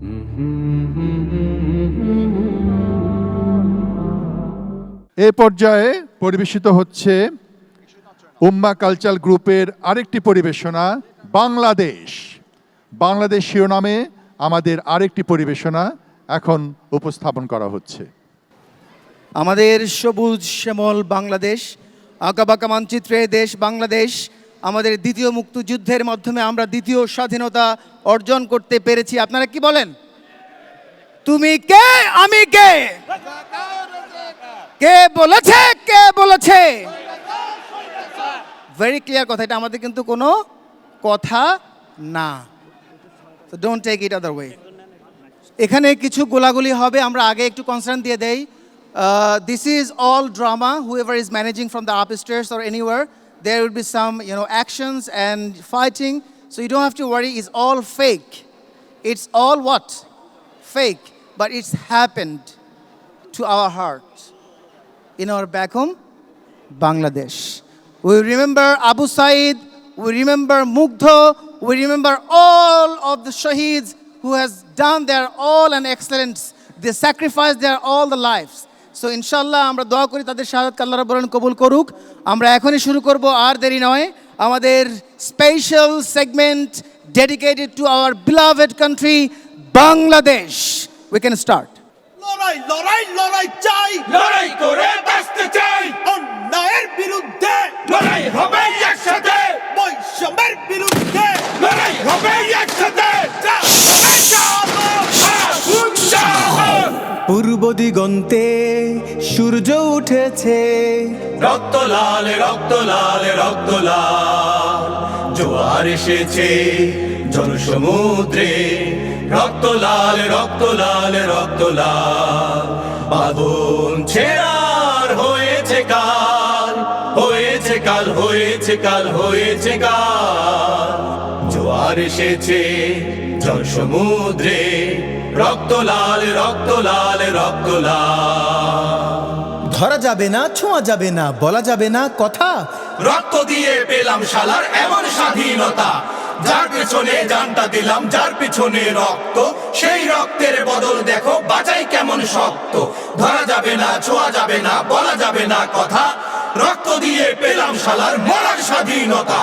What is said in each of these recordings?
এ পর্যায়ে পরিবেশিত হচ্ছে উম্মা কালচার গ্রুপের আরেকটি পরিবেশনা, বাংলাদেশ। বাংলাদেশ শিরোনামে আমাদের আরেকটি পরিবেশনা এখন উপস্থাপন করা হচ্ছে। আমাদের সবুজ শ্যামল বাংলাদেশ, আঁকাবাঁকা মানচিত্রে দেশ বাংলাদেশ আমাদের দ্বিতীয় মুক্তিযুদ্ধের মাধ্যমে আমরা দ্বিতীয় স্বাধীনতা অর্জন করতে পেরেছি। আপনারা কি বলেন? তুমি কে? আমি কে? কে বলেছে? কে বলেছে? ভেরি ক্লিয়ার কথা, এটা আমাদের কিন্তু কোনো কথা না। Don't take it other way এখানে কিছু গোলাগুলি হবে, আমরা আগে একটু কনসার্ন দিয়ে দেই। This is all drama whoever is managing from the upstairs or anywhere there will be some you know actions and fighting. So you don't have to worry. It's all fake. It's all what? Fake. But it's happened to our heart. In our back home bangladesh. We remember abu said. We remember Mukhtar. we remember all of the shaheeds who has done their all and excellence. They sacrificed their all the lives. So ইনশাল্লাহ আমরা দোয়া করি তাদের শাহাদ আল্লাহ রাব্বুল কবুল করুক। আমরা এখনই শুরু করব আর দেরি নয়। আমাদের special segment dedicated to our beloved country Bangladesh we can start লড়াই লড়াই লড়াই চাই। লড়াই করে বাঁচতে চাই। অন্যায়ের বিরুদ্ধে। লড়াই হবে একসাথে। বৈষম্যের বিরুদ্ধে। লড়াই হবে একসাথে। পূর্ব দিগন্তে সূর্য উঠেছে। রক্ত লাল রক্ত লাল রক্ত লাল। জোয়ার এসেছে জনসমুদ্রে। রক্ত লাল রক্ত লাল রক্ত লাল। বাঁধন ছেড়ার হয়েছে কাল হয়েছে কাল হয়েছে কাল হয়েছে কাল। জোয়ার এসেছে জনসমুদ্রে। রক্ত লাল রক্ত লাল রক্ত লাল। ধরা যাবে না, ছোঁয়া যাবে না, বলা যাবে না কথা। রক্ত দিয়ে পেলাম শালার এমন স্বাধীনতা। যার পেছনে জানটা দিলাম, যার পেছনে রক্ত। সেই রক্তের বদল দেখো বাজাই কেমন শক্ত। ধরা যাবে না, ছোঁয়া যাবে না, বলা যাবে না কথা। রক্ত দিয়ে পেলাম শালার মরার স্বাধীনতা।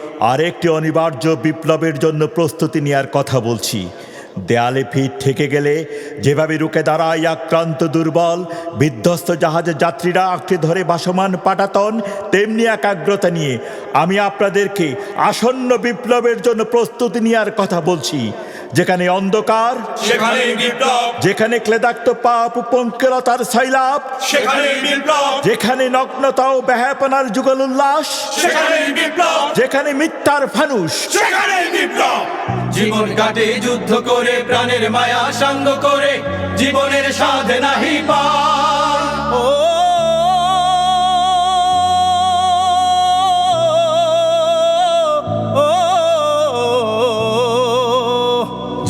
আরেকটি অনিবার্য বিপ্লবের জন্য প্রস্তুতি নেওয়ার কথা বলছি। দেয়ালে ফিট থেকে গেলে যেভাবে রুকে দাঁড়ায় আক্রান্ত দুর্বল, বিধ্বস্ত জাহাজের যাত্রীরা আঁকড়ে ধরে বাসমান পাটাতন, তেমনি একাগ্রতা নিয়ে। আমি আপনাদেরকে আসন্ন বিপ্লবের জন্য প্রস্তুতি নেওয়ার কথা বলছি। যেখানে অন্ধকার সেখানে বিপ্লব। যেখানে ক্লেদাক্ত পাপ পঙ্কিলতার শৈলাপ সেখানে বিপ্লব। যেখানে নগ্নতা ও ব্যাহাপনার যুগল উল্লাস সেখানে বিপ্লব। যেখানে মিথ্যার ফানুষ। সেখানে বিপ্লব। জীবন কাটে যুদ্ধ করে প্রাণের মায়া সাঙ্গ করে জীবনের সাধে নাহি পার ও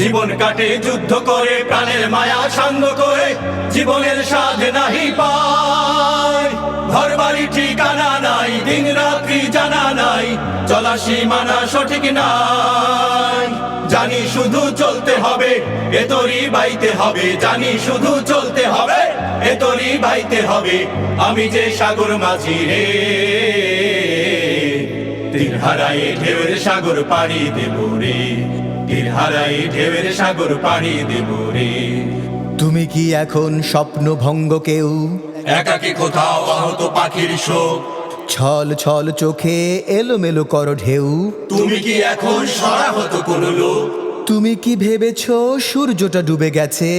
জীবন কাটে, যুদ্ধ করে, প্রাণের মায়া সাঙ্গ করে, জীবনের সাধে নাহি পায়। ঘর বাড়ি ঠিকানা নাই দিন রাত্রি জানা নাই, চলা সীমানা সঠিক নাই। জানি শুধু চলতে হবে এতরি বাইতে হবে, জানি শুধু চলতে হবে এতরি বাইতে হবে, আমি যে সাগর মাঝি রে। তীর হারায়ে ঢেউয়ের সাগর পাড়ি দেব রে। তীর হারায়ে ঢেউয়ের সাগর পাড়ি দেব রে। তুমি কি এখন স্বপ্ন ভঙ্গ কেউ? একাকি কোথাও আহত পাখির শোক। ছল ছল চোখে এলোমেলো কর ঢেউ। তুমি কি এখন সরা হতো কোন লোক? তুমি কি ভেবেছ সূর্যটা ডুবে গেছে?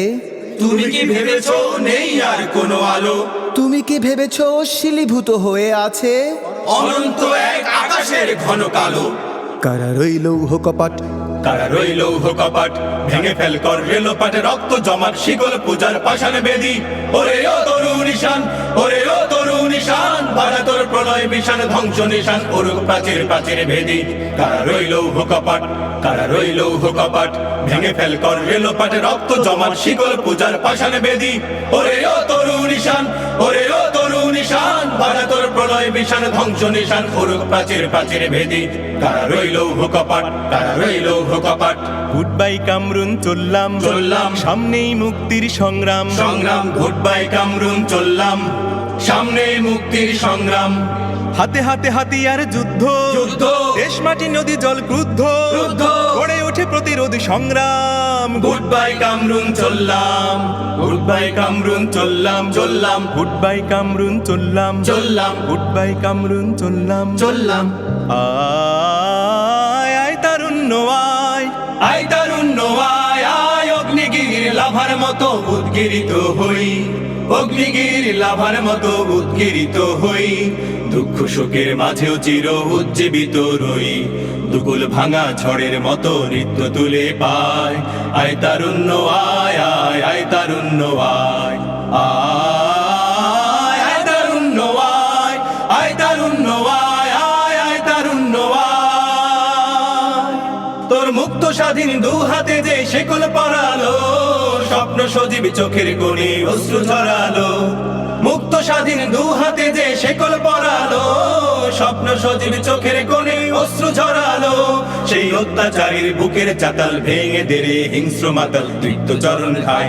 তুমি কি ভেবেছো নেই আর কোনো আলো? তুমি কি ভেবেছ শিলীভূত হয়ে আছে? অনন্ত এক আকাশের ঘন কালো। কারা রইল কপাট তারা রইল কপাট ভেঙে ফেল কর রেলোপাটে রক্ত জমাট, শিকল পূজার পাশানে বেদি। ওরে ও তরুণী নিশান, ওরে ও তরু নিশান তোর প্রলয় ধ্বংস নিশান প্রাচীর প্রাচীর কারা রইল হুকপাট কারা রইল হুকপাট ভেঙে ফেল কর রেলোপাটে রক্ত জমাট, শিকল পূজার পাশানে বেদি। ওরে ও তরু নিশান, ওরে ও তরু নিশান বাজা তোর প্রলয় বিশান ধ্বংস নিশান ওরুক প্রাচীর প্রাচীর ভেদি। কারা রইল কারা রইল কামরুন চললাম চললাম। সামনেই মুক্তির সংগ্রাম। সংগ্রাম গুড বাই কামরুন চললাম সামনে মুক্তির সংগ্রাম। হাতে হাতে হাতিয়ার যুদ্ধ যুদ্ধ। দেশ মাটি নদী জল ক্রুদ্ধ। ক্রুদ্ধ। গড়ে ওঠে প্রতিরোধ সংগ্রাম। গুড বাই কামরুন চললাম গুড বাই কামরুন চললাম চললাম। গুড বাই কামরুন চললাম। চললাম গুড বাই কামরুন চললাম। চললাম। আয় আয় তারুণ্য আয়। আয় তারুণ্য আয় আয় অগ্নিগির লাভার মতো উদ্গিরিত হই। অগ্নিগির লাভার মতো উদ্গিরিত হই। দুঃখ শোকের মাঝেও চির উজ্জীবিত রই। দুকুল ভাঙা ঝড়ের মতো নৃত্য তুলে পায়। আয় তারুণ্য আয় আয় আয় তারুণ্য আয়। আয়। স্বাধীন দু হাতে যে শেকল পরালো, স্বপ্ন সজীব চোখের কোণে অশ্রু ঝরালো মুক্ত স্বাধীন দু হাতে যে শেকল পরালো, স্বপ্ন সজীব চোখের কোণে অশ্রু ঝরালো সেই অত্যাচারীর বুকের চাতাল ভেঙে দেরে হিংস্র মাতাল তৃপ্ত চরণ খায়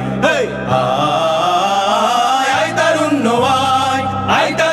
আয় তারুণ্য আয় লাভার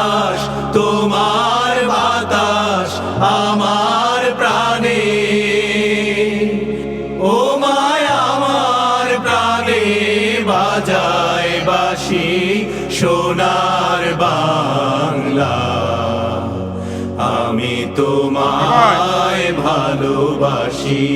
ভালোবাসি।